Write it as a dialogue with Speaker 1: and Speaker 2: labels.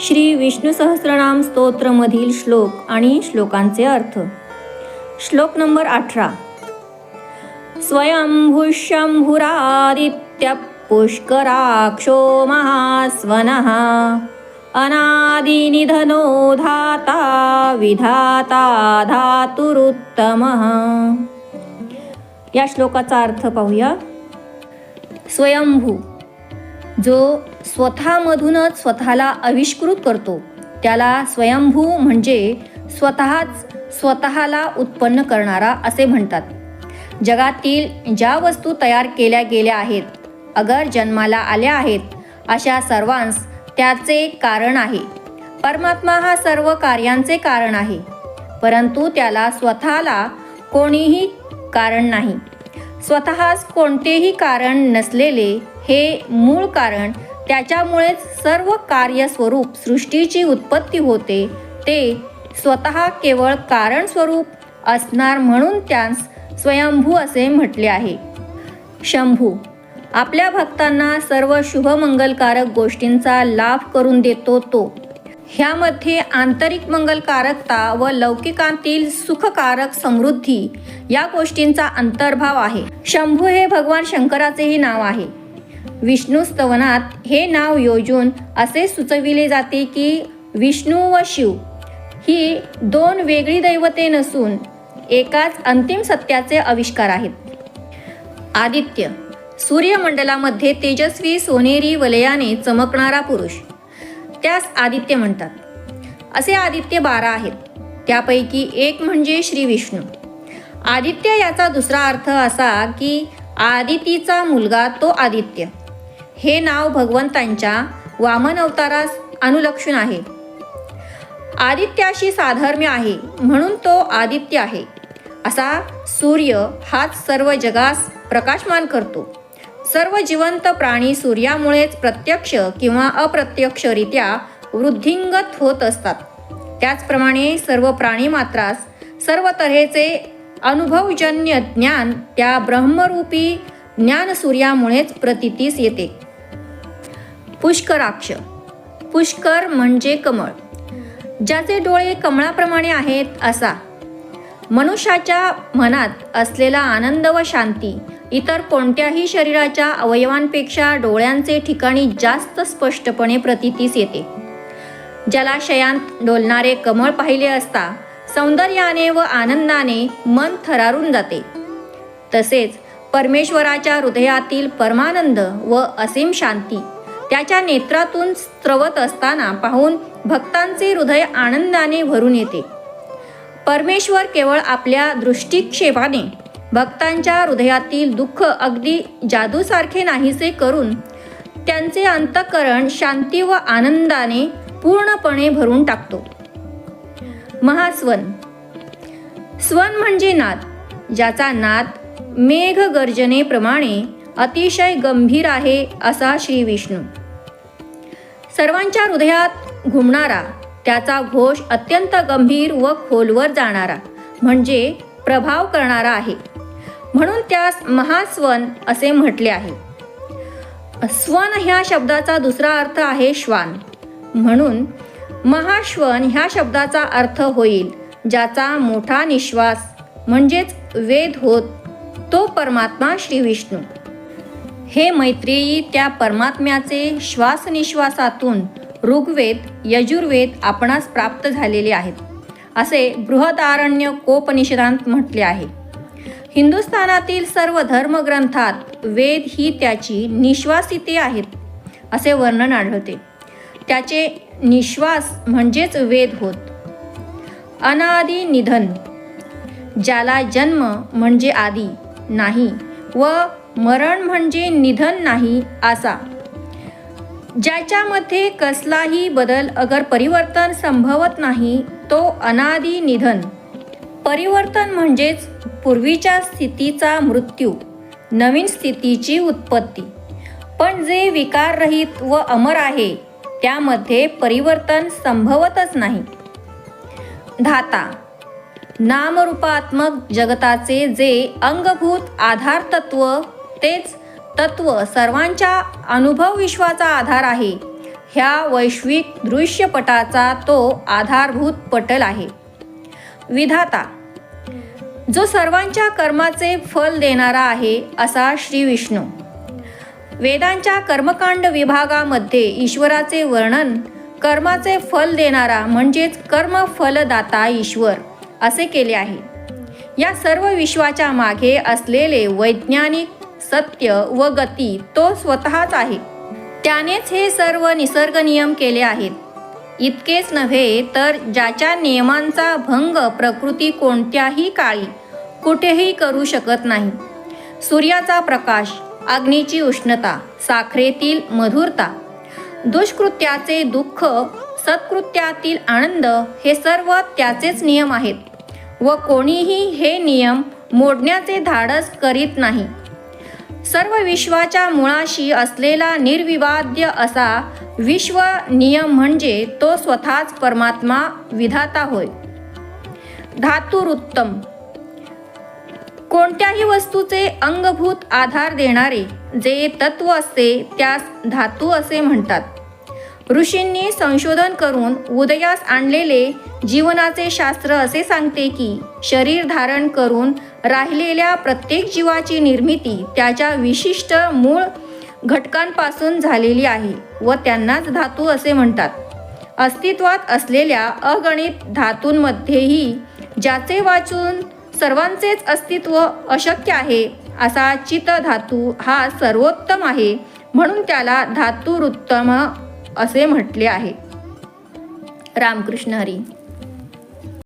Speaker 1: श्री विष्णू सहस्रनाम स्तोत्रमधील श्लोक आणि श्लोकांचे अर्थ. श्लोक नंबर अठरा. स्वयंभुशंभुरादित्य पुष्कराक्षो महास्वनः अनादिनिधनो धाता विधाता धातुरुत्तमः. या श्लोकाचा अर्थ पाहूया. स्वयंभू जो स्वतःमधूनच स्वतःला आविष्कृत करतो त्याला स्वयंभू म्हणजे स्वतःच स्वतःला उत्पन्न करणारा असे म्हणतात. जगातील ज्या वस्तू तयार केल्या गेल्या आहेत अगर जन्माला आल्या आहेत अशा सर्वांस त्याचे कारण आहे. परमात्मा हा सर्व कार्यांचे कारण आहे परंतु त्याला स्वतःला कोणीही कारण नाही. स्वतःच कोणतेही कारण नसलेले हे मूळ कारण त्याच्यामुळेच सर्व कार्यस्वरूप सृष्टीची उत्पत्ती होते. ते स्वतः केवळ कारण स्वरूप असणार म्हणून त्यास स्वयंभू असे म्हटले आहे. शंभू आपल्या भक्तांना सर्व शुभमंगलकारक गोष्टींचा लाभ करून देतो तो. ह्यामध्ये आंतरिक मंगलकारकता व लौकिकांतील सुखकारक समृद्धी या गोष्टींचा अंतर्भाव आहे. शंभू हे भगवान शंकराचेही नाव आहे. विष्णू स्तवनात हे नाव योजून असे सुचविले जाते की विष्णू व शिव ही दोन वेगळी दैवते नसून एकाच अंतिम सत्याचे आविष्कार आहेत. आदित्य सूर्यमंडलामध्ये तेजस्वी सोनेरी वलयाने चमकणारा पुरुष. त्यास आदित्य म्हणतात. असे आदित्य बारा आहेत. त्यापैकी एक म्हणजे श्री विष्णू. आदित्य याचा दुसरा अर्थ असा की आदितीचा मुलगा तो आदित्य. हे नाव भगवंतांच्या वामन अवतारास अनुलक्षण आहे. आदित्याशी साधर्म्य आहे म्हणून तो आदित्य आहे. असा सूर्य हाच सर्व जगास प्रकाशमान करतो. सर्व जिवंत प्राणी सूर्यामुळेच प्रत्यक्ष किंवा अप्रत्यक्षरित्या वृद्धिंगत होत असतात. त्याचप्रमाणे सर्व प्राणी मात्रास सर्व तऱ्हेचे अनुभवजन्य ज्ञान त्या ब्रह्मरूपी ज्ञान सूर्यामुळेच प्रतीतीस येते. पुष्कराक्ष. पुष्कर म्हणजे कमळ. ज्याचे डोळे कमळाप्रमाणे आहेत असा. मनुष्याच्या मनात असलेला आनंद व शांती इतर कोणत्याही शरीराच्या अवयवांपेक्षा डोळ्यांचे ठिकाणी जास्त स्पष्टपणे प्रतीतीस येते. जलाशयांत डोलणारे कमळ पाहिले असता सौंदर्याने व आनंदाने मन थरारून जाते. तसेच परमेश्वराच्या हृदयातील परमानंद व असीम शांती त्याच्या नेत्रातून स्त्रवत असताना पाहून भक्तांचे हृदय आनंदाने भरून येते. परमेश्वर केवळ आपल्या दृष्टिक्षेपाने भक्तांच्या हृदयातील दुःख अगदी जादूसारखे नाहीसे करून त्यांचे अंतकरण शांती व आनंदाने पूर्णपणे भरून टाकतो. महास्वन. स्वन म्हणजे नाद ज्याचा नाद मेघ गर्जनेप्रमाणे अतिशय गंभीर आहे असा श्री विष्णू. सर्वांच्या हृदयात घुमणारा त्याचा घोष अत्यंत गंभीर व खोलवर जाणारा म्हणजे प्रभाव करणारा आहे. म्हणून त्यास महास्वन असे म्हटले आहे. स्वन ह्या शब्दाचा दुसरा अर्थ आहे श्वान. म्हणून महाश्वन ह्या शब्दाचा अर्थ होईल ज्याचा मोठा निश्वास म्हणजेच वेद होत तो परमात्मा श्री विष्णू. हे मैत्रेयी त्या परमात्म्याचे श्वासनिश्वासातून ऋग्वेद यजुर्वेद आपणास प्राप्त झालेले आहेत असे बृहदारण्य कोपनिषदांत म्हटले आहे. हिंदुस्थानातील सर्व धर्मग्रंथात वेद ही त्याची निश्वासिते आहेत असे वर्णन आढळते. त्याचे निश्वास म्हणजेच वेद होत. अनादि निधन ज्याला जन्म म्हणजे आदी नाही व मरण म्हणजे निधन नाही असा. ज्याच्यामध्ये कसलाही बदल अगर परिवर्तन संभवत नाही तो अनादि निधन परिवर्तन म्हणजेच पूर्वीच्या स्थितीचा मृत्यू नवीन स्थितीची उत्पत्ती. पण जे विकाररहित व अमर आहे त्यामध्ये परिवर्तन संभवतच नाही. धाता नामरूपात्मक जगताचे जे अंगभूत आधार तत्व तेच तत्व सर्वांच्या अनुभव विश्वाचा आधार आहे. ह्या वैश्विक दृश्यपटाचा तो आधारभूत पटल आहे. विधाता जो सर्वांच्या कर्माचे फल देणारा आहे असा श्री विष्णू. वेदांच्या कर्मकांड विभागामध्ये ईश्वराचे वर्णन कर्माचे फल देणारा म्हणजेच कर्मफलदाता ईश्वर असे केले आहे. या सर्व विश्वाच्या मागे असलेले वैज्ञानिक सत्य व गती तो स्वतःच आहे. त्यानेच हे सर्व निसर्ग नियम केले आहेत. इतकेच नव्हे तर ज्याच्या नियमांचा भंग प्रकृती कोणत्याही काळी कुठेही करू शकत नाही. सूर्याचा प्रकाश अग्नीची उष्णता साखरेतील मधुरता दुष्कृत्याचे दुःख सत्कृत्यातील आनंद हे सर्व त्याचेच नियम आहेत व कोणीही हे नियम मोडण्याचे धाडस करीत नाही. सर्व विश्वाच्या मुळाशी असलेला निर्विवाद्य असा विश्व नियम म्हणजे तो स्वतःच परमात्मा विधाता होय. धातुरुत्तम. कोणत्याही वस्तूचे अंगभूत आधार देणारे जे तत्व असते त्यास धातू असे म्हणतात. ऋषींनी संशोधन करून उदयास आणलेले जीवनाचे शास्त्र असे सांगते की शरीर धारण करून राहिलेल्या प्रत्येक जीवाची निर्मिती त्याच्या विशिष्ट मूळ घटकांपासून झालेली आहे व त्यांनाच धातू असे म्हणतात. अस्तित्वात असलेल्या अगणित धातूंमध्येही ज्याचे वाचून सर्वांचेच अस्तित्व अशक्य आहे असा चितधातू हा सर्वोत्तम आहे म्हणून त्याला धातुरुत्तम असे म्हटले आहे. रामकृष्ण हरी.